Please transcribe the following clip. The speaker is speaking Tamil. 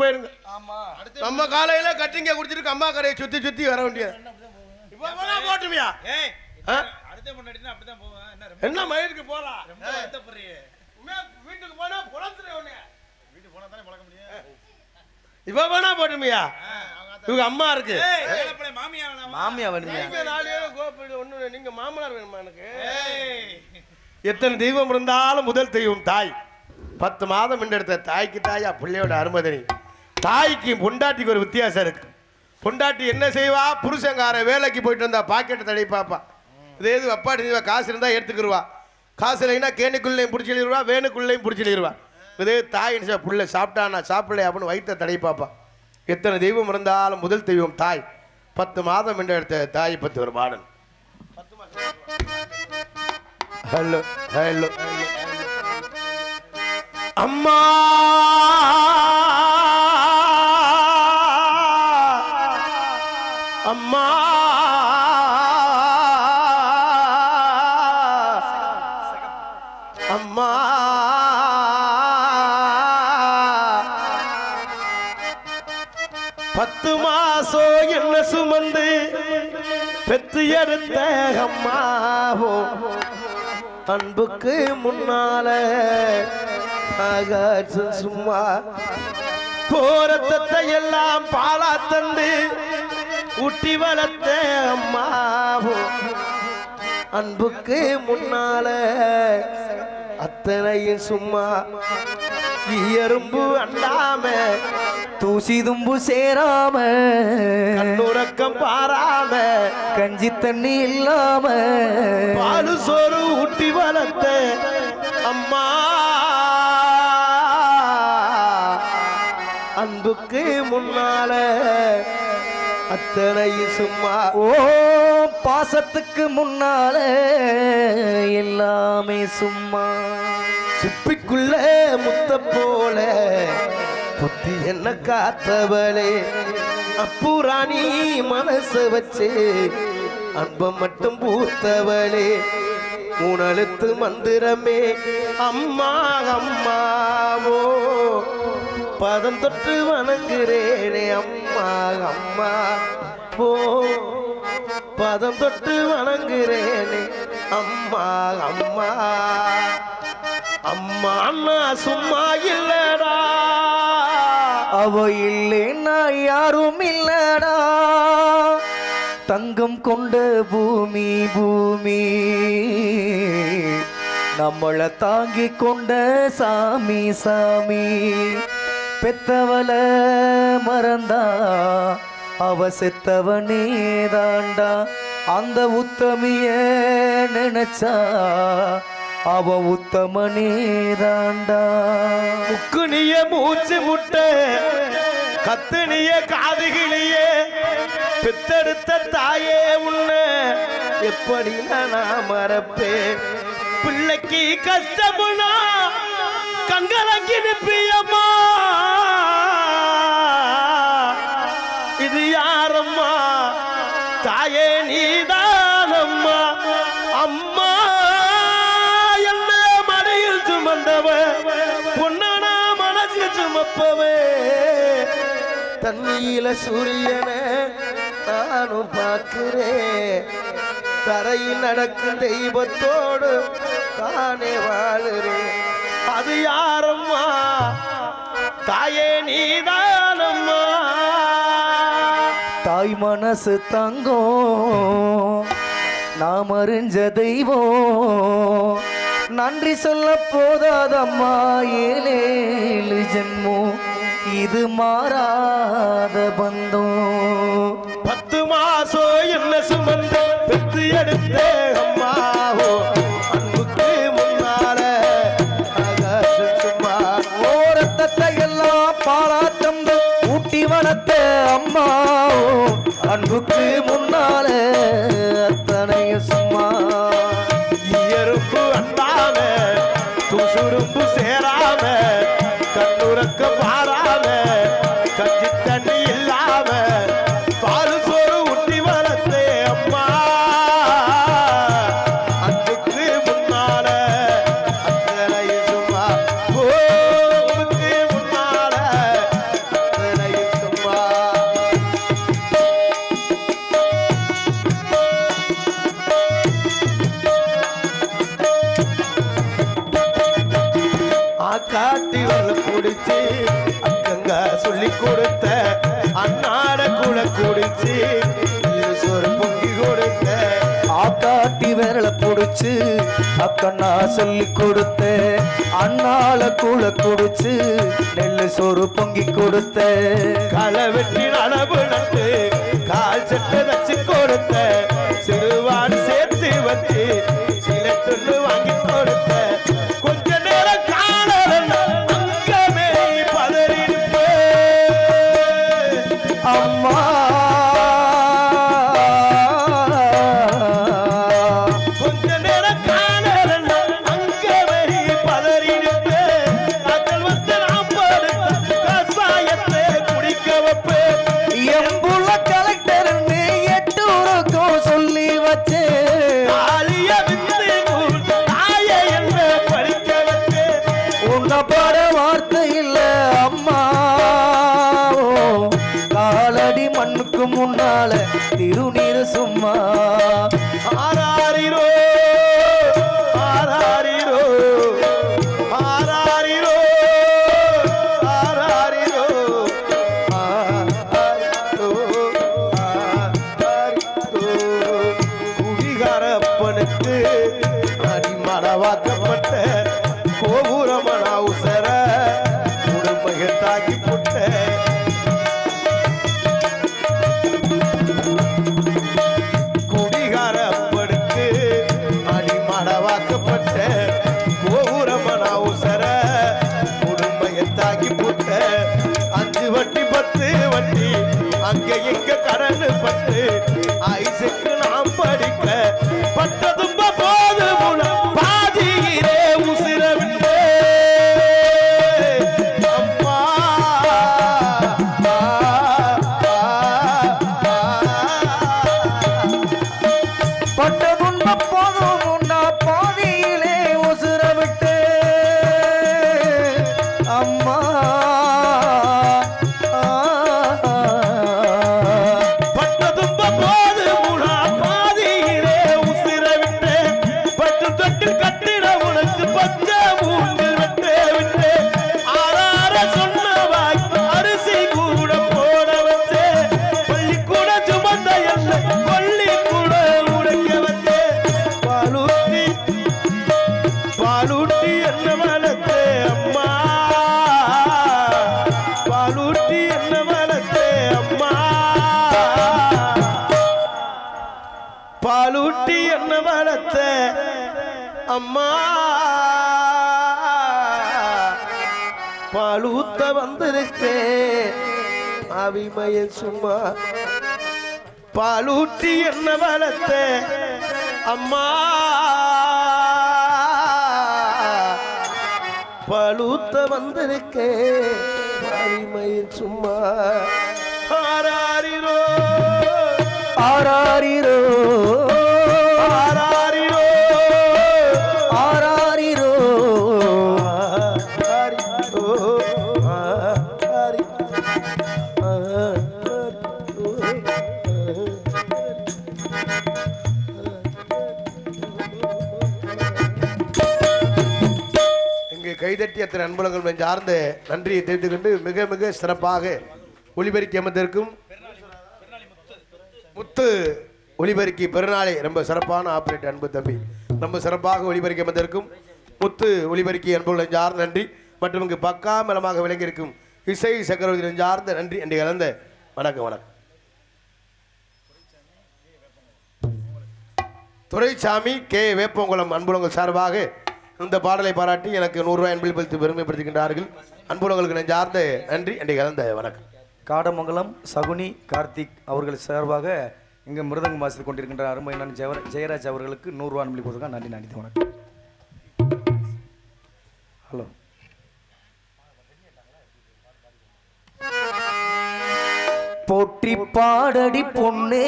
போயிருங்க. ஆமா. நம்ம காலையில கட்டிங்க குடிச்சிட்டு அம்மா கரையை சுத்தி சுத்தி வர வேண்டியது இப்ப போனா போட்டுமியா? என்ன மயிருக்கு போலாம் வீட்டுக்கு போனா உன்னைய வீட்டுக்கு போனா தானே பழக்க முடியும்? இப்ப போனா போட்டுமியா? இவங்க அம்மா இருக்கு. மாமியா வேணாமா? மாமியா வேணுமே நீங்க நாலு ஒண்ணு நீங்க மாமனார் வேணுமா எனக்கு? ஏய். எத்தனை தெய்வம் இருந்தாலும் முதல் தெய்வம் தாய். பத்து மாதம் எடுத்த தாய்க்கு தாயா பிள்ளையோட அருமதனி. தாய்க்கு பொண்டாட்டிக்கு ஒரு வித்தியாசம் இருக்கு. பொண்டாட்டி என்ன செய்வா? புருஷங்கார வேலைக்கு போயிட்டு வந்தா பாக்கெட்டை தடை பார்ப்பா. இதே இது அப்பாட்டி செய்வா. காசு இருந்தால் எடுத்துக்கிருவா. காசு இல்லைன்னா கேணிக்குள்ளேயும் பிடிச்சிடுவா வேணுக்குள்ளேயும் பிடிச்சிடுவா இதே தாய் என்ன செய்வா, சாப்பிட்டானா சாப்பிடல அப்படின்னு வயிற்றை தடை பார்ப்பா. எத்தனை தெய்வம் இருந்தாலும் முதல் தெய்வம் தாய். பத்து மாதம் என்று எடுத்த தாய் பத்து ஒரு பாடல். ஹலோ ஹலோ அம்மா! பத்து மாசம் என்ன சுமந்து பெத்து எடுத்த அம்மாவோ? அன்புக்கு முன்னால சும்மா போரத்தத்தை எல்லாம் பாலா தந்து ஊட்டி வளர்த்த அம்மாவோ? அன்புக்கு முன்னால அத்தனையும் சும்மா எறும்பு அண்டாம தூசி தும்பு சேராம கண்ணுறக்கம் பாராம கஞ்சி தண்ணி இல்லாம. பாலு சோறு ஊட்டி வளர்த்த அம்மா. அன்புக்கு முன்னால அத்தனை சும்மா. ஓ பாசத்துக்கு முன்னால எல்லாமே சும்மா. சிப்பிக்குள்ள முத்த போல புத்தி என்ன காத்தவளே? அப்புராணி மனச வச்சே அன்பம் மட்டும் பூத்தவளே. மூணழுத்து மந்திரமே அம்மா அம்மாவோ பதம் தொட்டு வணங்குறேனே அம்மா அம்மா போ பதம் தொட்டு வணங்குறேனே அம்மா அம்மா. அம்மா அண்ணா சும்மா இல்லடா. அவ இல்லைன்னா யாரும் இல்லடா. தங்கம் கொண்ட பூமி பூமி. நம்மளை தாங்கி கொண்ட சாமி சாமி. பெத்தவள மறந்தா அவ செத்தவனே தாண்டா. அந்த உத்தமிய நினைச்சா அவ உத்தமனே தாண்டா. முக்குனிய மூச்சு முட்ட கத்துனிய காதுகிளியே பித்தெடுத்த தாயே உன்ன எப்படி நான் மறப்பேன்? பிள்ளைக்கு கஷ்டமுனா கண்கலங்கி நிப்பியம்மா. அப்பவே தண்ணியில சூரியனை நானும் பார்க்கிறேன். தரையில் நடக்கும் தெய்வத்தோடு தானே வாழுறேன். அது யாரம்மா? தாயே நீதானம்மா. தாய் மனசு தங்கம். நாம் அறிஞ்ச தெய்வம். நன்றி சொல்ல போதாதம்மா ஏழேழு ஜென்மோ இது மாறாத பந்தோ. பத்து மாசோ என்ன சுமந்து பெத்து எடுத்தே சொல்லி கொடுத்த அன்னாட கூட குடிச்சு பொங்கி கொடுத்த ஆக்காட்டி விரல புடிச்சு அக்கண்ணா சொல்லி கொடுத்த அண்ணால கூல குடிச்சு நெல்லு சோறு பொங்கி கொடுத்த. களை வெட்டி அளவு நட்டு கொஞ்ச பாலூட்டி வளர்த்த அம்மா. பாலூத்த வந்திருக்கே. அவிமய சும்மா. பாலூட்டி என்ன வளர்த்த அம்மா. பழுத்த வந்திருக்கே. அவிமய சும்மா. ஆராரிரோ. ஆராரிரோ. கைதட்டி அன்புலங்கள் சார்ந்து நன்றியை தெரிந்து கொண்டு மிக மிக சிறப்பாக ஒளிபெருக்கி அமர்ந்திருக்கும் முத்து ஒளிபெருக்கி பெருநாளை ரொம்ப சிறப்பான ஆபரேட் அன்பு தம்பி. ரொம்ப சிறப்பாக ஒளிபெருக்கி அமர்ந்திருக்கும் முத்து ஒளிபெருக்கி அன்புள்ள சார்ந்த நன்றி. மற்றும் இங்கு பக்கா மலமாக விளங்கியிருக்கும் இசை சக்கரவர்த்தி சார்ந்த நன்றி என்று கலந்த வணக்கம் வணக்கம். துரைசாமி கே. வேப்பங்குளம் அன்புலங்கள் சார்பாக இந்த பாடலை பாராட்டி எனக்கு நூறுரூவாய் அன்பில் பளித்து பெருமைப்படுத்துகின்றார்கள். அன்புலங்களுக்கு நெஞ்சார்ந்த நன்றி என்று கலந்த வணக்கம். காடமங்கலம் சகுனி கார்த்திக் அவர்கள் சார்பாக இங்கே மிருதங்கம் வாசித்துக் கொண்டிருக்கின்ற அருமை நான் ஜெவர ஜெயராஜ் அவர்களுக்கு நூறுரூவா அன்பளி கொடுத்துருக்கேன் நன்றி நன்றி வணக்கம். ஹலோ. போற்றி பாடடி பொன்னே.